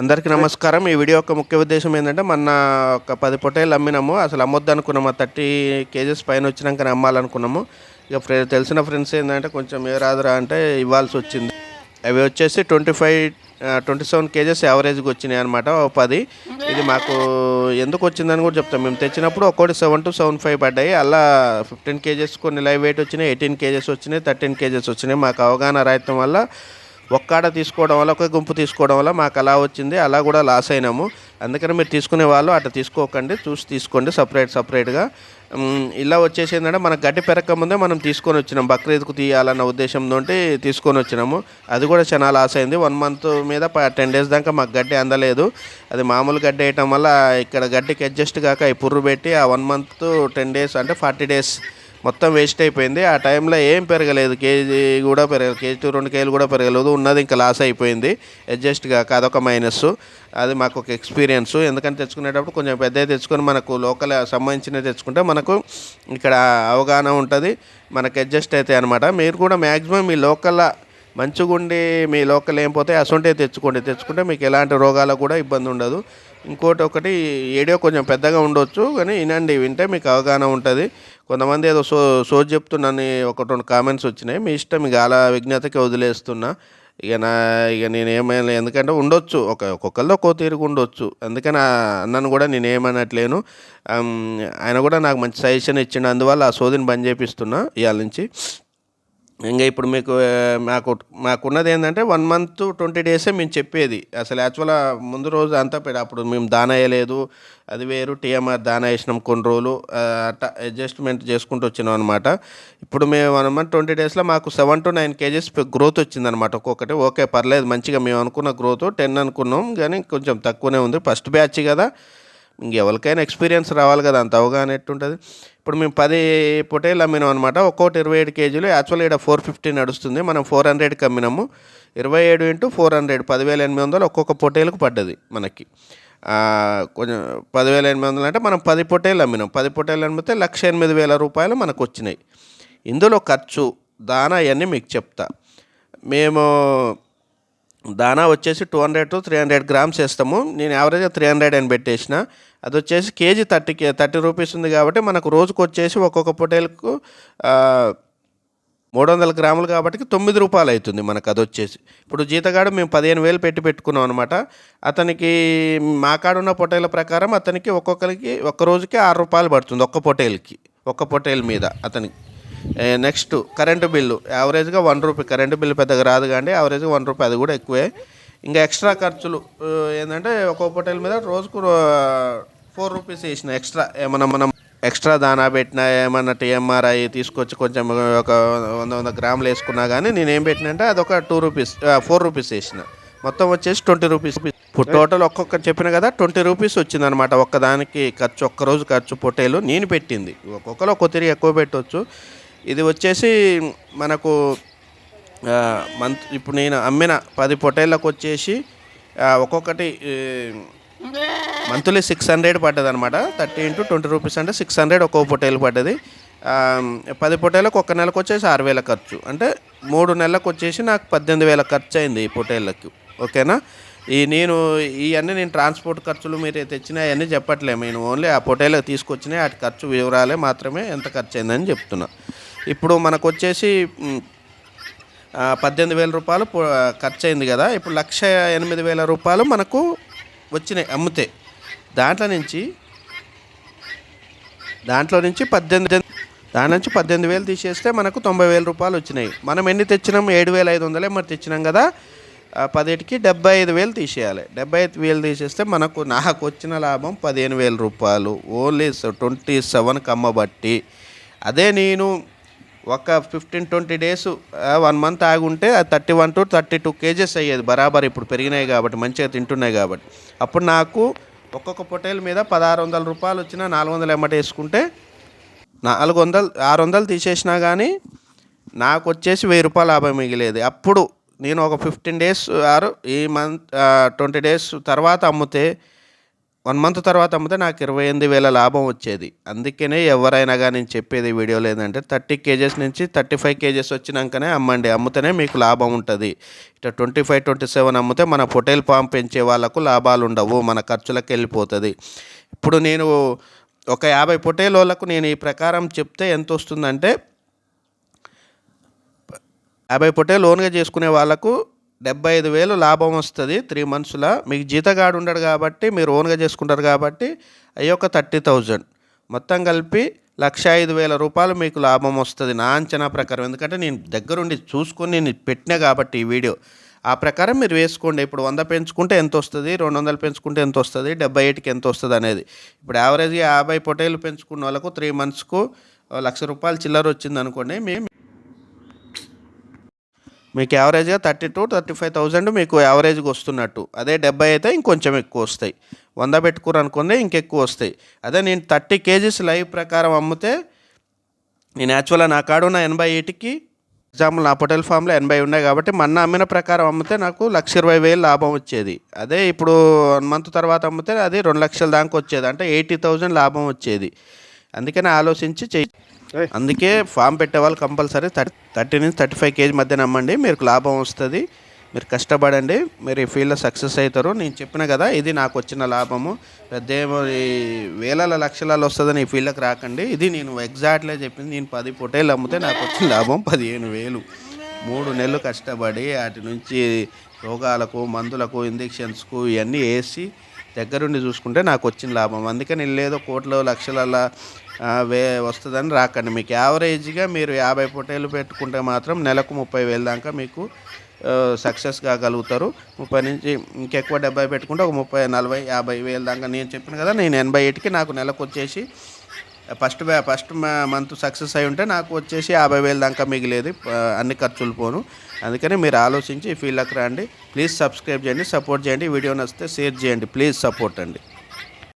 అందరికీ నమస్కారం. ఈ వీడియో యొక్క ముఖ్య ఉద్దేశం ఏంటంటే మొన్న ఒక పది పొట్టేలు అమ్మినాము. అసలు అమ్మొద్దు అనుకున్నాము థర్టీ కేజెస్ పైన వచ్చినాక అమ్మాలనుకున్నాము. ఇక ఫ్రె తెలిసిన ఫ్రెండ్స్ ఏంటంటే కొంచెం ఏ రాదురా అంటే ఇవ్వాల్సి వచ్చింది. అవి వచ్చేసి twenty five twenty seven kgs యావరేజ్కి వచ్చినాయి అనమాట పది. ఇది మాకు ఎందుకు వచ్చిందని కూడా చెప్తాం. మేము తెచ్చినప్పుడు ఒక్కోటి సెవెన్ టు సెవెన్ ఫైవ్ పడ్డాయి. అలా ఫిఫ్టీన్ కేజెస్ కొన్ని లైవ్ వెయిట్ వచ్చినాయి ఎయిటీన్ కేజెస్ వచ్చినాయి థర్టీన్ కేజెస్ వచ్చినాయి. మాకు అవగాహన రాయటం వల్ల ఒక్కాడ తీసుకోవడం వల్ల ఒక గుంపు తీసుకోవడం వల్ల మాకు అలా వచ్చింది. అలా కూడా లాస్ అయినాము. అందుకని మీరు తీసుకునే వాళ్ళు అట్లా తీసుకోకండి. చూసి తీసుకోండి సపరేట్ సపరేట్గా. ఇలా వచ్చేసి ఏంటంటే మన గడ్డి పెరక్క ముందే మనం తీసుకొని వచ్చినాం. బక్రీద్కు తీయాలన్న ఉద్దేశంతో తీసుకొని వచ్చినాము. అది కూడా చాలా లాస్ అయింది. వన్ మంత్ మీద టెన్ డేస్ దాకా మాకు గడ్డి అందలేదు. అది మామూలు గడ్డి వేయటం వల్ల ఇక్కడ గడ్డికి అడ్జస్ట్ కాక ఈ పుర్రు పెట్టి ఆ వన్ మంత్ టెన్ డేస్ అంటే ఫార్టీ డేస్ మొత్తం వేస్ట్ అయిపోయింది. ఆ టైంలో ఏం పెరగలేదు. కేజీ కూడా పెరగలేదు కేజీ రెండు కేజీలు కూడా పెరగలేదు. ఉన్నది ఇంకా లాస్ అయిపోయింది. అడ్జస్ట్ కాక అదొక మైనస్ అది మాకు ఒక ఎక్స్పీరియన్స్ ఎందుకంటే తెచ్చుకునేటప్పుడు కొంచెం పెద్ద తెచ్చుకొని మనకు లోకల్ సంబంధించినవి తెచ్చుకుంటే మనకు ఇక్కడ అవగాహన ఉంటుంది. మనకు అడ్జస్ట్ అవుతాయి అనమాట మీరు కూడా మ్యాక్సిమం మీ లోకల్ మంచిగుండి మీ లోకల్ ఏం పోతే అసొంటే తెచ్చుకోండి. తెచ్చుకుంటే మీకు ఎలాంటి రోగాలకు కూడా ఇబ్బంది ఉండదు. ఇంకోటి ఒకటి ఏడియో కొంచెం పెద్దగా ఉండొచ్చు కానీ వినండి వింటే మీకు అవగాహన ఉంటుంది. కొంతమంది ఏదో సో సో చెప్తున్నాను ఒక రెండు కామెంట్స్ వచ్చినాయి. మీ ఇష్టం ఇక అలా విజ్ఞతకి వదిలేస్తున్నా. ఇక నా ఇక నేను ఏమైనా ఎందుకంటే ఉండొచ్చు ఒక ఒక్కొక్కరిలో ఒక్కో తీరుకు ఉండొచ్చు. అందుకని అన్నను కూడా నేను ఏమనట్లేను. ఆయన కూడా నాకు మంచి సజెషన్ ఇచ్చిండు. అందువల్ల ఆ సోదిని బంద్ చేపిస్తున్నా ఇవాళ నుంచి. ఇంకా ఇప్పుడు మీకు మాకు మాకున్నది ఏంటంటే వన్ మంత్ ట్వంటీ డేసే మేము చెప్పేది. అసలు యాక్చువల్గా ముందు రోజు అంతా పె- అప్పుడు మేము దానా వేయలేదు. అది వేరు టీఎంఆర్ దానా వేసినాం కొన్ని రోజులు. అట్లా అడ్జస్ట్మెంట్ చేసుకుంటూ వచ్చినాం అనమాట ఇప్పుడు మేము వన్ మంత్ ట్వంటీ డేస్లో మాకు seven to nine kgs growth వచ్చిందనమాట ఒక్కొక్కటి ఓకే పర్లేదు మంచిగా మేము అనుకున్న గ్రోత్ టెన్ అనుకున్నాం. కానీ కొంచెం తక్కువనే ఉంది. ఫస్ట్ బ్యాచ్ కదా. ఇంకెవరికైనా ఎక్స్పీరియన్స్ రావాలి కదా. అంత అవగాహన ఎట్టుంటుంది? ఇప్పుడు మేము పది పొటేలు అమ్మినాం అనమాట ఒక్కోటి ఇరవై ఏడు కేజీలు. యాక్చువల్గా ఇక్కడ ఫోర్ ఫిఫ్టీ నడుస్తుంది. మనం ఫోర్ హండ్రెడ్కి అమ్మినాము. ఇరవై ఏడు ఇంటూ ఫోర్ హండ్రెడ్ పదివేల ఎనిమిది వందలు ఒక్కొక్క పొటేలకు పడ్డది మనకి. కొంచెం పదివేల ఎనిమిది వందలు అంటే మనం పది పొటేలు అమ్మినాం. పది పొటేలు అమ్మితే లక్ష ఎనిమిది వేల రూపాయలు మనకు వచ్చినాయి. ఇందులో ఖర్చు దానా అవన్నీ మీకు చెప్తా. మేము దానా వచ్చేసి two hundred to three hundred grams వేస్తాము. నేను యావరేజ్గా త్రీ హండ్రెడ్ అని పెట్టేసిన. అది వచ్చేసి కేజీ థర్టీ థర్టీ రూపీస్ ఉంది కాబట్టి మనకు రోజుకు వచ్చేసి ఒక్కొక్క పొటేల్కు మూడు వందల గ్రాములు కాబట్టి తొమ్మిది రూపాయలు అవుతుంది మనకు అది వచ్చేసి. ఇప్పుడు జీతగాడు మేము పదిహేను వేలు పెట్టి పెట్టుకున్నాం అనమాట అతనికి మా కాడ ఉన్న పొటేల ప్రకారం అతనికి ఒక్కొక్కరికి ఒక్క రోజుకి ఆరు రూపాయలు పడుతుంది ఒక్క పొటేల్కి ఒక్క పొటేల్ మీద అతనికి. నెక్స్ట్ కరెంటు బిల్లు యావరేజ్గా వన్ రూపీ కరెంటు బిల్లు పెద్దగా రాదు కానీ యావరేజ్గా వన్ రూపీ అది కూడా ఎక్కువే. ఇంకా ఎక్స్ట్రా ఖర్చులు ఏంటంటే ఒక్కొక్క హోటల్ మీద రోజుకు ఫోర్ రూపీస్ వేసిన ఎక్స్ట్రా ఏమన్నా మనం ఎక్స్ట్రా దానా పెట్టినా ఏమన్నా టీఎంఆర్ఐ తీసుకొచ్చి కొంచెం ఒక వంద వంద గ్రాములు వేసుకున్నా కానీ నేను ఏం పెట్టినంటే అదొక టూ రూపీస్ ఫోర్ రూపీస్ వేసిన. మొత్తం వచ్చేసి ట్వంటీ రూపీస్ ఇప్పుడు టోటల్ ఒక్కొక్కటి చెప్పిన కదా ట్వంటీ రూపీస్ వచ్చిందనమాట. ఒక్కదానికి ఖర్చు ఒక్క రోజు ఖర్చు పొట్టేలు నేను పెట్టింది. ఒక్కొక్కరు ఒక్కొక్క తిరిగి ఎక్కువ పెట్టవచ్చు ఇది వచ్చేసి మనకు మంత్ ఇప్పుడు నేను అమ్మిన పది పొటేళ్ళకు వచ్చేసి ఒక్కొక్కటి మంత్లీ సిక్స్ హండ్రెడ్ పడ్డది అనమాట థర్టీ ఇంటూ ట్వంటీ రూపీస్ అంటే సిక్స్ హండ్రెడ్ ఒక్కో పొటేలు పడ్డది. పది పొటేలకు ఒక్క నెలకు వచ్చేసి ఆరు వేల ఖర్చు. అంటే మూడు నెలలకు వచ్చేసి నాకు పద్దెనిమిది వేల ఖర్చు అయింది ఈ పొటేళ్ళకి ఓకేనా? ఈ నేను ఇవన్నీ నేను ట్రాన్స్పోర్ట్ ఖర్చులు మీరు తెచ్చిన అవన్నీ చెప్పట్లే. నేను ఓన్లీ ఆ పొటేలకు తీసుకొచ్చినాయి వాటి ఖర్చు వివరాలే మాత్రమే ఎంత ఖర్చు అయిందని చెప్తున్నా. ఇప్పుడు మనకు వచ్చేసి పద్దెనిమిది వేల రూపాయలు ఖర్చు అయింది కదా. ఇప్పుడు లక్ష ఎనిమిది వేల రూపాయలు మనకు వచ్చినాయి అమ్మితే. దాంట్లో నుంచి దాంట్లో నుంచి పద్దెనిమిది దాని నుంచి పద్దెనిమిది వేలు తీసేస్తే మనకు తొంభై వేల రూపాయలు వచ్చినాయి. మనం ఎన్ని తెచ్చినాం? ఏడు వేల ఐదు వందలే మరి తెచ్చినాం కదా. ఆ, పదిటికి డెబ్బై ఐదు వేలు తీసేయాలి. డెబ్బై ఐదు వేలు తీసేస్తే మనకు నాకు వచ్చిన లాభం పదిహేను వేల రూపాయలు. ఓన్లీ ట్వంటీ సెవెన్కి అమ్మబట్టి. అదే నేను ఒక fifteen twenty days one month ఆగుంటే అది thirty one to thirty two kgs అయ్యేది. బరాబర్ ఇప్పుడు పెరిగినాయి కాబట్టి మంచిగా తింటున్నాయి కాబట్టి. అప్పుడు నాకు ఒక్కొక్క పొటేల్ మీద పదహారు వందల రూపాయలు వచ్చినా నాలుగు వందలు ఎమ్మట వేసుకుంటే నాలుగు వందలు ఆరు వందలు తీసేసినా కానీ నాకు వచ్చేసి వెయ్యి రూపాయలు లాభం మిగిలేదు. అప్పుడు నేను ఒక ఫిఫ్టీన్ డేస్ ఆరు ఈ మంత్ ట్వంటీ డేస్ తర్వాత అమ్మితే వన్ మంత్ తర్వాత అమ్మితే నాకు ఇరవై ఎనిమిది వేల లాభం వచ్చేది. అందుకనే ఎవరైనా కానీ నేను చెప్పేది వీడియో వీడియోలో ఏంటంటే థర్టీ కేజెస్ నుంచి థర్టీ ఫైవ్ కేజెస్ వచ్చినాకనే అమ్మండి. అమ్మితేనే మీకు లాభం ఉంటుంది. ఇట్లా ట్వంటీ ఫైవ్ ట్వంటీ సెవెన్ అమ్మితే మన పొటేల్ పామ్ పెంచే వాళ్ళకు లాభాలు ఉండవు. మన ఖర్చులకు వెళ్ళిపోతుంది. ఇప్పుడు నేను ఒక యాభై పొటేలోలకు వాళ్ళకు నేను ఈ ప్రకారం చెప్తే ఎంత వస్తుందంటే యాభై పొటే లోన్గా చేసుకునే వాళ్ళకు డెబ్బై ఐదు వేలు లాభం వస్తుంది త్రీ మంత్స్లో. మీకు జీతగాడు ఉండడు కాబట్టి మీరు ఓన్గా చేసుకుంటారు కాబట్టి అవి ఒక థర్టీ థౌజండ్. మొత్తం కలిపి లక్ష ఐదు వేల రూపాయలు మీకు లాభం వస్తుంది. నా అంచనా ప్రకారం. ఎందుకంటే నేను దగ్గరుండి చూసుకొని నేను పెట్టినా కాబట్టి ఈ వీడియో. ఆ ప్రకారం మీరు వేసుకోండి. ఇప్పుడు వంద పెంచుకుంటే ఎంత వస్తుంది? రెండు వందలు పెంచుకుంటే ఎంత వస్తుంది? డెబ్బై ఎయిట్కి ఎంత వస్తుంది అనేది. ఇప్పుడు యావరేజ్గా యాభై పొటేలు పెంచుకున్న వాళ్ళకు త్రీ మంత్స్కు లక్ష రూపాయలు చిల్లర వచ్చింది అనుకోండి మేము మీకు యావరేజ్గా thirty to thirty five thousand మీకు యావరేజ్గా వస్తున్నట్టు. అదే డెబ్బై అయితే ఇంకొంచెం ఎక్కువ వస్తాయి. వంద పెట్టుకోరు అనుకుంటే ఇంకెక్కువ వస్తాయి. అదే నేను థర్టీ కేజీస్ లైవ్ ప్రకారం అమ్మితే నేను యాక్చువల్గా నా కాడ ఉన్న ఎనభై ఎయిట్కి ఎగ్జాంపుల్ నా పొటల్ ఫామ్లో ఎనభై ఉన్నాయి కాబట్టి మొన్న అమ్మిన ప్రకారం అమ్మితే నాకు లక్ష ఇరవై వేలు లాభం వచ్చేది. అదే ఇప్పుడు వన్ మంత్ తర్వాత అమ్మితే అది రెండు లక్షల దాకా వచ్చేది. అంటే ఎయిటీ థౌజండ్ లాభం వచ్చేది. అందుకని ఆలోచించి చెయ్యి అందుకే ఫామ్ పెట్టేవాళ్ళు కంపల్సరీ థర్టీ థర్టీ నుంచి థర్టీ ఫైవ్ కేజీ మధ్య నమ్మండి. మీకు లాభం వస్తుంది. మీరు కష్టపడండి. మీరు ఈ ఫీల్డ్లో సక్సెస్ అవుతారు. నేను చెప్పిన కదా ఇది నాకు వచ్చిన లాభము. పెద్ద ఏమో ఈ వేల లక్షలలో వస్తుందని ఈ ఫీల్డ్కి రాకండి. ఇది నేను ఎగ్జాక్ట్లీ చెప్పింది. నేను పది పొటేలు అమ్మితే నాకు వచ్చిన లాభం పదిహేను వేలు. మూడు నెలలు కష్టపడి వాటి నుంచి రోగాలకు మందులకు ఇంజెక్షన్స్కు ఇవన్నీ వేసి దగ్గరుండి చూసుకుంటే నాకు వచ్చిన లాభం. అందుకే నేను లేదో కోట్ల లక్షల వే వస్తుందని రాకండి. మీకు యావరేజ్గా మీరు యాభై పొటేలు పెట్టుకుంటే మాత్రం నెలకు ముప్పై వేలు దాకా మీకు సక్సెస్ కాగలుగుతారు. ముప్పై నుంచి ఇంకెక్కువ డెబ్బై పెట్టుకుంటే ఒక ముప్పై నలభై యాభై వేలు దాకా నేను చెప్పిన కదా నేను ఎనభై ఎయిట్కి నాకు నెలకు వచ్చేసి ఫస్ట్ ఫస్ట్ మంత్ సక్సెస్ అయి ఉంటే నాకు వచ్చేసి యాభై వేలు దాకా మిగిలేదు అన్ని ఖర్చులు పోను. అందుకని మీరు ఆలోచించి ఈ ఫీల్డ్కి రండి. ప్లీజ్ సబ్స్క్రైబ్ చేయండి సపోర్ట్ చేయండి. వీడియో నచ్చితే షేర్ చేయండి. ప్లీజ్ సపోర్ట్ అండి.